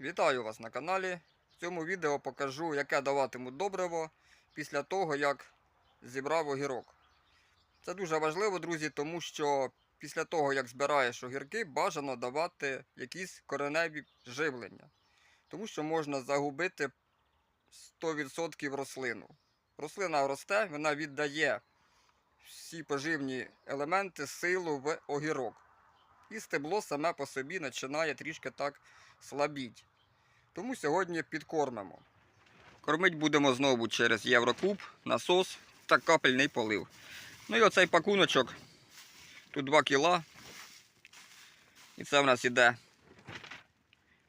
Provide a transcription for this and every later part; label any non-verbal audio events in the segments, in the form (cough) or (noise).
Вітаю вас на каналі. В цьому відео покажу, яке даватиму добриво після того, як зібрав огірок. Це дуже важливо, друзі, тому що після того, як збираєш огірки, бажано давати якісь кореневі живлення. Тому що можна загубити 100% рослину. Рослина росте, вона віддає всі поживні елементи, силу в огірок. І стебло саме по собі починає трішки так слабіть. Тому сьогодні підкормимо. Кормить будемо знову через Єврокуб, насос та капельний полив. Ну і оцей пакуночок. Тут 2 кіла. І це в нас іде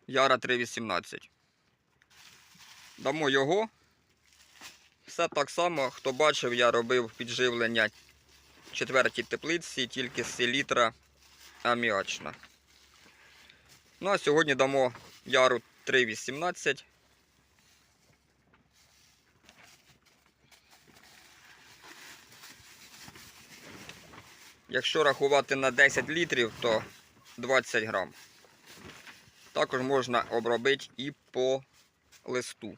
Яра 318. Дамо його. Все так само, хто бачив, я робив підживлення четвертій теплиці, тільки з селітра аміачна. Ну а сьогодні дамо яру 3,18. Якщо рахувати на 10 літрів, то 20 грам. Також можна обробити і по листу.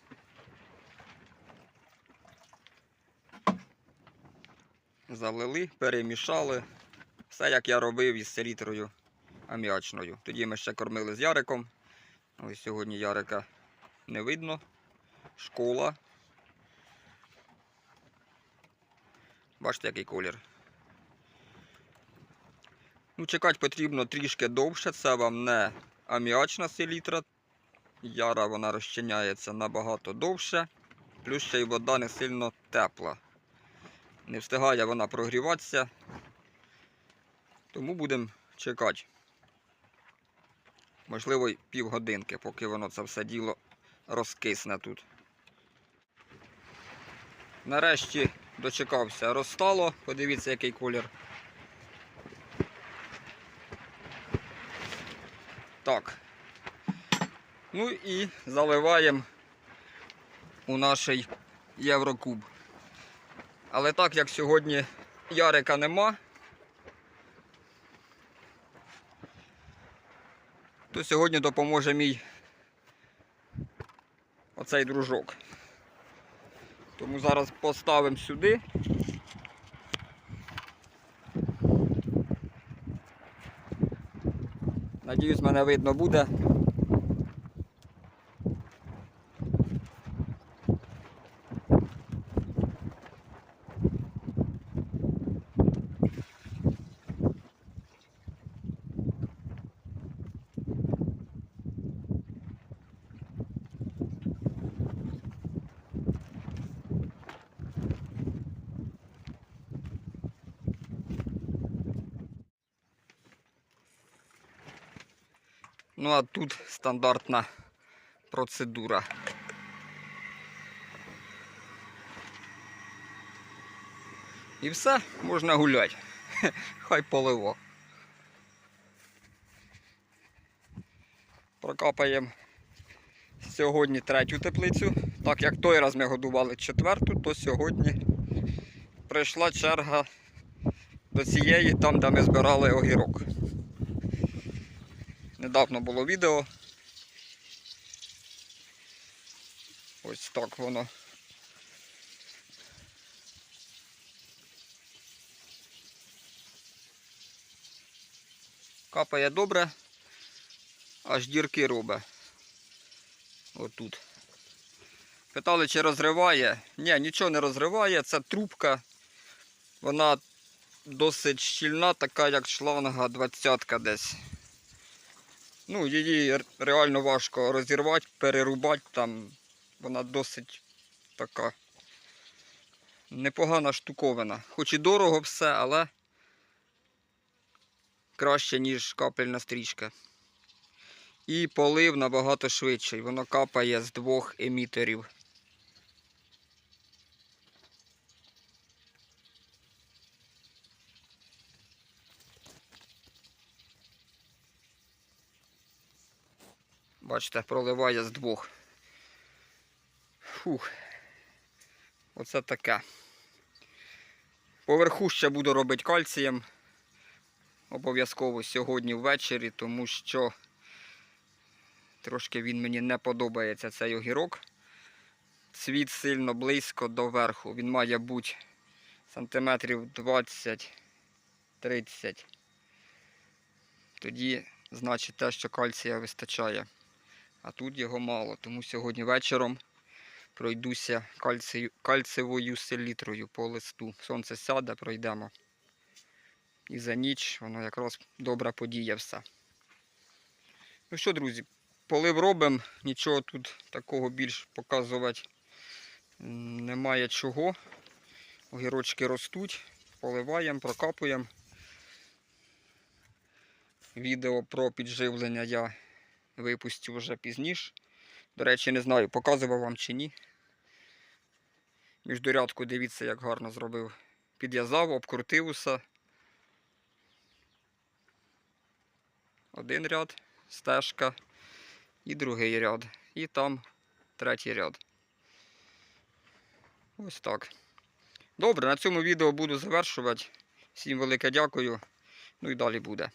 Залили, перемішали. Все як я робив із селітрою аміачною. Тоді ми ще кормили з Яриком. Ось сьогодні Ярика не видно. Школа. Бачите, який колір. Ну, чекати потрібно трішки довше. Це вам не аміачна селітра. Яра вона розчиняється набагато довше. Плюс ще й вода не сильно тепла. Не встигає вона прогріватися. Тому будемо чекати. Можливо, й півгодинки, поки воно це все діло розкисне тут. Нарешті дочекався, розстало. Подивіться, який колір. Так. Ну і заливаємо у наш Єврокуб. Але так як сьогодні Ярика нема, то сьогодні допоможе мій оцей дружок. Тому зараз поставимо сюди. Надіюсь, мене видно буде. Ну а тут стандартна процедура. І все, можна гуляти. (laughs) Хай поливо. Прокапаємо сьогодні третю теплицю. Так як той раз ми годували четверту, то сьогодні прийшла черга до цієї, там де ми збирали огірок. Недавно було відео. Ось так воно. Капає добре, аж дірки робить. Отут. Питали, чи розриває. Ні, нічого не розриває, це трубка. Вона досить щільна, така як шланга 20 десь. Ну, її реально важко розірвати, перерубати там. Вона досить така непогана штуковина. Хоч і дорого все, але краще, ніж капельна стрічка. І полив набагато швидший. Воно капає з двох емітерів. Бачите, проливає з двох. Фух. Оце таке. Поверху ще буду робити кальцієм. Обов'язково сьогодні ввечері, тому що Трошки він мені не подобається цей огірок. Цвіт сильно близько до верху. Він має бути сантиметрів 20-30. Тоді значить те, що кальція вистачає. А тут його мало. Тому сьогодні вечором пройдуся кальцію, кальцевою селітрою по листу. Сонце сяде, пройдемо. І за ніч воно якраз добре подіє все. Ну що, друзі, полив робимо, нічого тут такого більш показувати немає чого. Огірочки ростуть, поливаємо, прокапуємо. Відео про підживлення я випустю вже пізніше. До речі, не знаю, показував вам чи ні. Міждурядку дивіться, як гарно зробив. Підв'язав, обкрутив усе. Один ряд, стежка і другий ряд. І там третій ряд. Ось так. Добре, на цьому відео буду завершувати. Всім велике дякую. Ну і далі буде.